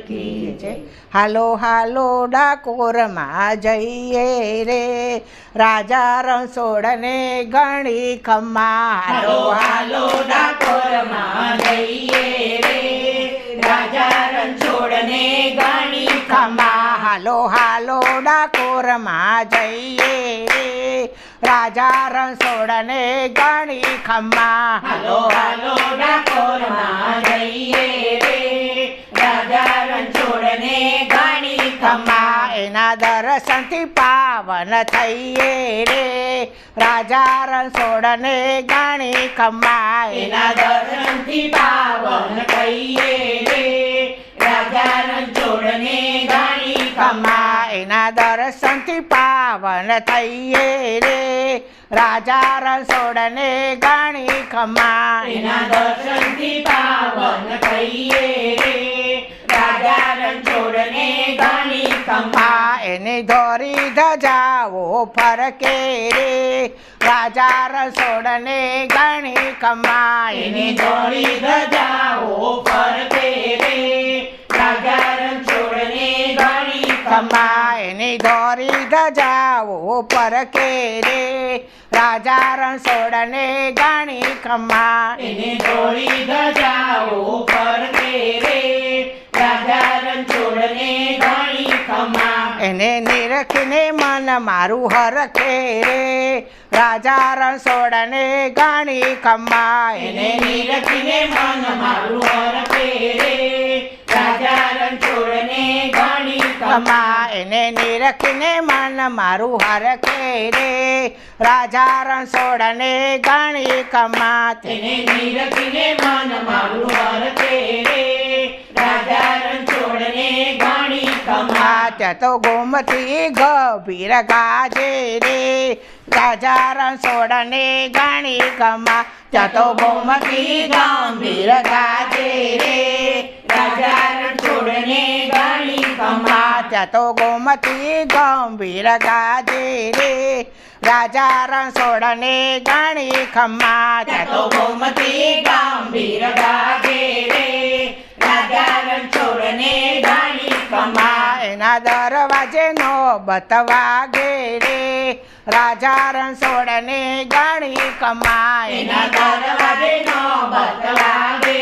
કી જય હાલો હાલો ડાકોરમાં જઈએ રે રાજા રણછોડને ગણી ખમ્મા હાલો હાલો ડાકોરમાં જઈએ રે રાજા રણછોડને ગાણી ખમ્મા હાલો હાલો ડાકોરમાં જઈએ રે રાજા રણછોડને ગણી ખમ્મા હાલો હાલો ડાકોરમાં જઈએ રે રાજા રણછોડને ગાણી ખમ્મા એના દર્શનથી પાવન થઈએ રે. રાજા રણછોડને ગણી ખમ્મા એના દર્શનથી પાવન થઈએ રે. રાજા રણછોડને એના દર્શનથી પાવન થઈએ રે. રાજા રણછોડને ગણી ખમા એના દર્શનથી પાવન થઈએ રે. રાજા રણછોડને ખમ્મા ખમ્મા એની ધોરી ધજાવો ફરકે રે. રાજા રણછોડને ગણી ખમ્મા એની ધોરી ધજાવો ફરકે રે. રાજા રણછોડને ગાણી ખમ્મા ખમ્મા એની ધોરી ધજાવો ફરકે રે. રાજા રણછોડને ગણી ખમ્મા એની ધોરી ધજાવો ફરતે રે રાજા રણછોડને ગાણી ખમ્મા એને નિરખીને મન મારું હરખે રે. રાજા રણછોડને ગાણી ખમ્મા એને નીરખીને મન મારું હરખે રે. રાજા રણછોડને ગાણી ખમ્મા એને નિરખીને મન મારું હરખે રે. રાજા રણછોડને ગણી ખમ્મા તેને નીરખીને મન મારું હરખે રે રાજા રણછોડને ગાણી ખમ્મા આ ત્યાં તો ગોમતી ગભીર ગાજે રે. રાજા રણછોડને ગણી ગમા. જતો ગોમતી ગંભીર ગાજે રે. રાજા રણછોડને ગાણી ખમ્મા ખમ્મા ત્યાં તો ગોમતી ગંભીર ગાજે રે. રાજા રણછોડને ગણી ખમ્મા ત્યાં તો ગોમતી ગંભીર ગાજે રે રાજા રણછોડને ગાણી ખમ્મા ખમ્મા એના દરવાજે નો બતવા રે. રાજા રણછોડને ગણી ખમ્મા એના દરવાજે નો બતવા રે.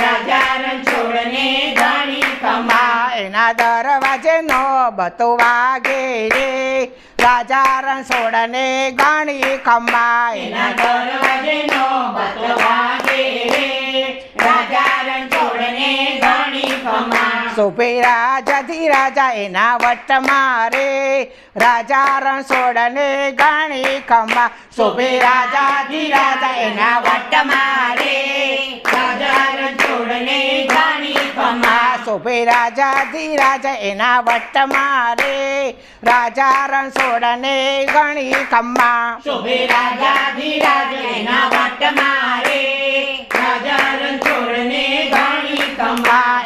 રાજા રણછોડને ગાણી ખમ્મા ખમ્મા એના દરવાજે નો બતવા રે. રાજા રણછોડને ગણી ખમ્મા એના દરવાજે નો બતવા રે. રાજા ગાણી સોપે રાજાથી રાજા એના વટ મારે. રાજા રણછોડને ગણી ખમ્મા સોપે રાજાથી રાજા એના વટ મારે. રાજા રણછોડને ગાણી ખમ્મા ખમ્મા સોપે રાજાથી રાજા એના વટ મારે. રાજા રણછોડને ગણી ખમ્મા શોભે રાજા ધીરાજ એના વટ મારે.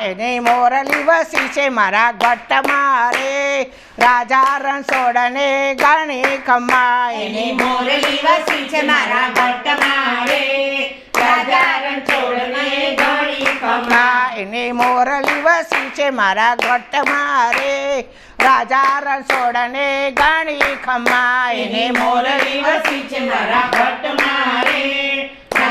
એને મોરલી વસી છે મારા ગટ મારે. રાજા રણછોડને ગણી ખમ્મા એની મોરલી વસી છે મારા ભટ્ટ મારે. રાજા રણછોડને ગાણી એને મોરલી વસી છે મારા ગટ મારે. રાજા રણછોડને ગણી ખમ્મા એને મોરલી વસી છે મારા ભટ્ટ મારે રાજા રણછોડને ગાણી ખમ્મા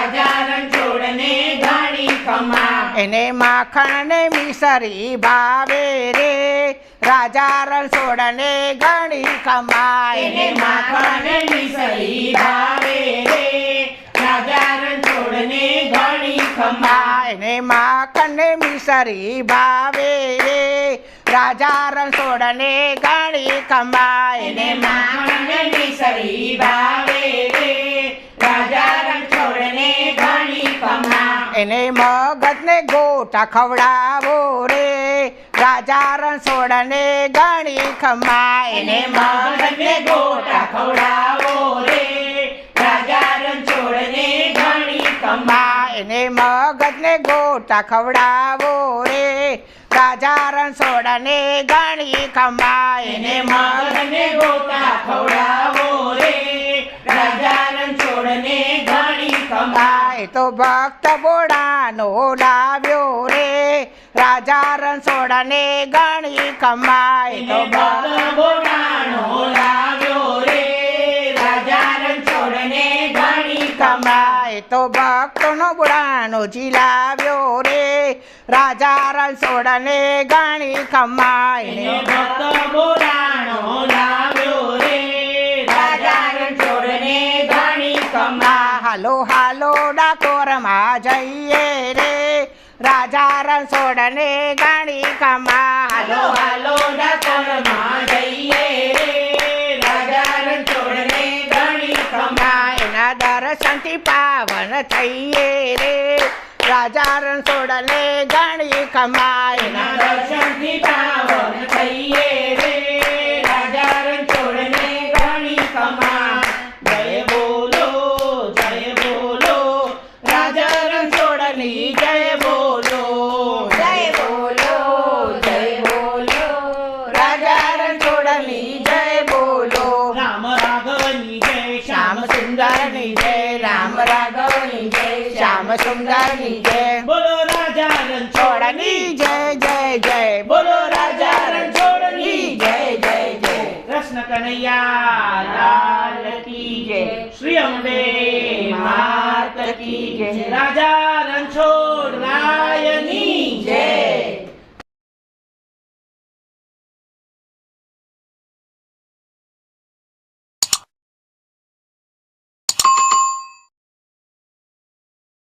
એને માખણ ને મિસરી ભાવે રે. રાજા રણછોડને ગણી કમાય એને માખણ મિસરી ભાવે રે. રાજા રણછોડને ગાણી ખમ્મા ખમ્મા એને માખણ ને મિસરી ભાવે રે. રાજા રણછોડને ગણી ખમ્મા એને એને માખણ મિસરી ભાવે રે રાજા રણછોડને ગાણી ખમ્મા એને મગજને ગોટા ખવડાવો રે. રાજા રણછોડને ગણી ખમા એને મગજને ગોટા ખવડાવો રે. રાજા રણછોડને ગાણી ખમ્મા ખમ્મા એને મગજને ગોટા ખવડાવો રે. રાજા રણછોડને ગણી ખમા એને મગજને ગોટા ખવડાવો રે. રાજા ગાણી એ તો ભક્ત બોડાનો લાવ્યો રે. રાજા રણછોડને ગણી કમાય તો ભક્ત બોલાણો લાવ્યો રે. રાજા રણછોડને ઘણી કમાય તો ભક્તનો બુડાનો જીલાવ્યો રે. રાજા રણછોડને ગણી કમાય ભક્ત બોલાણો લાવ્યો રે. રાજા રણછોડને ગણી કમાય. હાલો હાલો રાજા રણછોડને ગાણી કમા. હાલો હાલો જઈએ રણછોડને ઘણી કમા. એના દર્શનથી પાવન થઈએ રે. રાજા રણછોડને ગણી કમાય એના દર્શનથી પાવન સુંદરની જય. બોલો રાજા રણછોડની છોડની જય જય જય. બોલો રાજા રણછોડની જય જય જય. કૃષ્ણ કનૈયા, લાલ કી જય. શ્રી અંબે, માત કી જય. રાજા રણછોડ